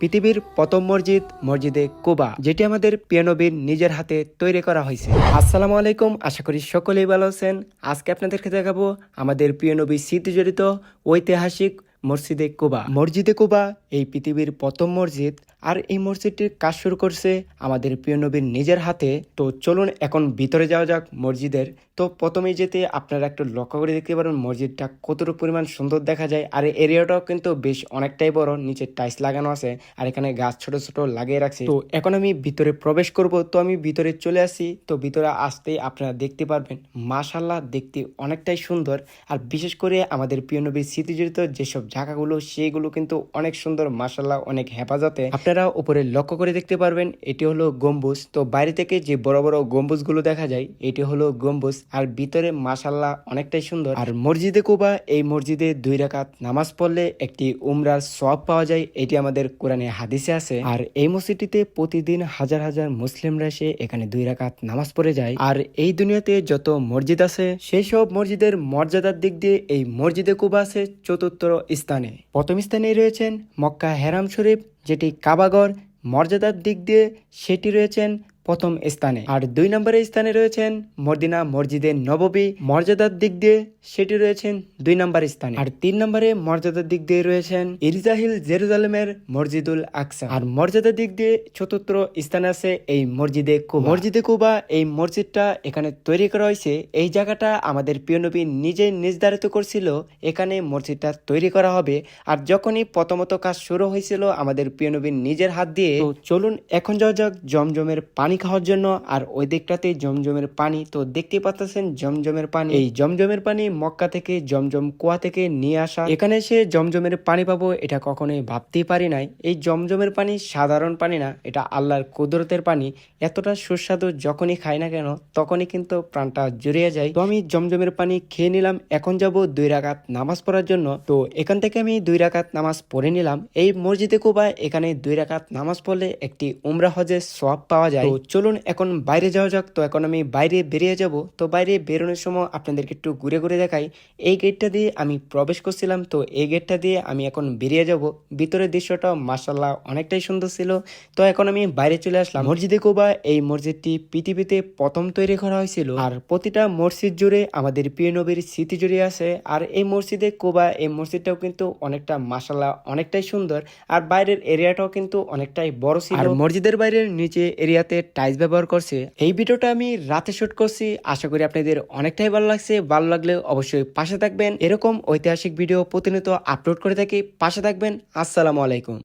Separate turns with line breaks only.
পৃথিবীর প্রথম মসজিদ, মসজিদে কুবা, যেটি আমাদের পিয়ানবীর নিজের হাতে তৈরি করা হয়েছে। আসসালামু আলাইকুম, আশা করি সকলেই ভালো আছেন। আজকে আপনাদেরকে দেখাবো আমাদের পিয়ানবী স্মৃতি জড়িত ঐতিহাসিক মসজিদে কুবা। মসজিদে কুবা, এই পৃথিবীর প্রথম মসজিদ, আর এই মসজিদটির কাজ শুরু করছে আমাদের প্রিয় নিজের হাতে। তো চলুন এখন ভিতরে যাওয়া যাক মসজিদের তো প্রথমেই যেতে আপনারা একটু লক্ষ্য করে দেখতে পারেন, মসজিদটা কতটুকু পরিমাণ সুন্দর দেখা যায়। আর এরিয়াটাও কিন্তু বেশ অনেকটাই বড়, নিচে টাইলস লাগানো আছে আর এখানে গাছ ছোট ছোট লাগিয়ে রাখছে। তো এখন আমি ভিতরে প্রবেশ করব, তো আমি ভিতরে চলে আসি। তো ভিতরে আসতেই আপনারা দেখতে পারবেন মাশাল্লাহ দেখতে অনেকটাই সুন্দর। আর বিশেষ করে আমাদের প্রিয় নবীর স্মৃতিজড়িত যেসব জায়গাগুলো, সেগুলো কিন্তু অনেক সুন্দর মাশাল্লাহ অনেক হেফাজতে। আপনারা উপরে লক্ষ্য করে দেখতে পারবেন, এটি হলো গম্বুজ। তো বাইরে থেকে যে বড় বড় গম্বুজগুলো দেখা যায়, এটি হলো গম্বুজ। আর ভিতরে মাশাল্লাহ অনেকটাই সুন্দর। আর মসজিদে কুবা, এই মসজিদে দুই রাকাত নামাজ পড়লে একটি উমরার সব পাওয়া যায়, এটি আমাদের কোরআনে হাদিসে আছে। আর এই মসজিদটিতে প্রতিদিন হাজার হাজার মুসলিমরা এসে এখানে দুই রাকাত নামাজ পড়ে যায়। আর এই দুনিয়াতে যত মসজিদ আছে, সেই সব মসজিদের মর্যাদার দিক দিয়ে এই মসজিদে কুবা আছে চতুর্থ স্থানে। প্রথম স্থানে রয়েছেন মক্কা হেরাম শরীফ, যেটি কাবাগর মর্যাদার দিক দিয়ে সেটি রয়েছেন প্রথম স্থানে। আর দুই নম্বরে স্থানে রয়েছেন মদিনা মসজিদের নববী। মর্যাদার দিক দিয়ে সেটি রয়েছেন দুই নম্বর স্থানে। আর তিন নম্বরে মর্যাদার দিক দিয়ে রয়েছেন ইরজাহিল জেরুজালেমের মসজিদুল আকসা। আর মর্যাদার দিক দিয়ে চতুর্থ স্থানে আছে এই মসজিদে কুবা। মসজিদে কুবা, এই মসজিদটা এখানে তৈরি করা হয়েছে। এই জায়গাটা আমাদের প্রিয় নবী নিজে নির্ধারিত করছিল। এখানে মসজিদটা তৈরি করা হবে। আর যখনই প্রথমত কাজ শুরু হয়েছিল আমাদের প্রিয় নবীর নিজের হাত দিয়ে। চলুন, এখন যাওয়া যাক জমজমের পানি খাওয়ার জন্য আর ওই দিকটাতে জমজমের পানি। তো দেখতে পাচ্ছেন জমজমের পানি। এই জমজমের পানি মক্কা থেকে, জমজম কুয়া থেকে নিয়ে আসা। এখানে এসে জমজমের পানি পাবো এটা কখনোই ভাবতেই পারি নাই। এই জমজমের পানি সাধারণ পানি না, এটা আল্লাহর কুদরতের পানি। এতটা সুস্বাদু যখনই খাই না কেন, তখনই কিন্তু প্রাণটা জুড়িয়ে যায়। তো আমি জমজমের পানি খেয়ে নিলাম, এখন যাব দুই রাকাত নামাজ পড়ার জন্য। তো এখান থেকে আমি দুই রাকাত নামাজ পড়ে নিলাম। এই মসজিদে কুবা এখানে দুই রাকাত নামাজ পড়লে একটি উমরা হজের সব পাওয়া যায়। তো চলুন, এখন বাইরে যাওয়া যাক। তো এখন আমি বাইরে বেরিয়ে যাব। তো বাইরে বেরোনোর সময় আপনাদেরকে একটু ঘুরে ঘুরে দেখাই। এই গেটটা দিয়ে আমি প্রবেশ করছিলাম। তো এই গেটটা দিয়ে আমি এখন বেরিয়ে যাব। ভিতরের দৃশ্যটা মাসাল্লাহ অনেকটাই সুন্দর ছিল। তো এখন আমি বাইরে চলে আসলাম। মসজিদে কোবা, এই মসজিদটি পৃথিবীতে প্রথম তৈরি করা হয়েছিল। আর প্রতিটা মসজিদ জুড়ে আমাদের প্রিয় নবীর স্মৃতি জুড়ে আছে। আর এই মসজিদে কোবা, এই মসজিদটাও কিন্তু অনেকটা মাসাল্লাহ অনেকটাই সুন্দর। আর বাইরের এরিয়াটাও কিন্তু অনেকটাই বড় ছিল। আর মসজিদের বাইরের নিচে এরিয়াতে টাইলস ব্যবহার করছে, এই ভিডিওটা আমি রাতে শুট করছি। আশা করি আপনাদের অনেকটাই ভালো লাগছে। ভালো লাগলে অবশ্যই পাশে থাকবেন। এরকম ঐতিহাসিক ভিডিও প্রতিনিয়ত আপলোড করে থাকি। পাশে থাকবেন। আসসালামু আলাইকুম।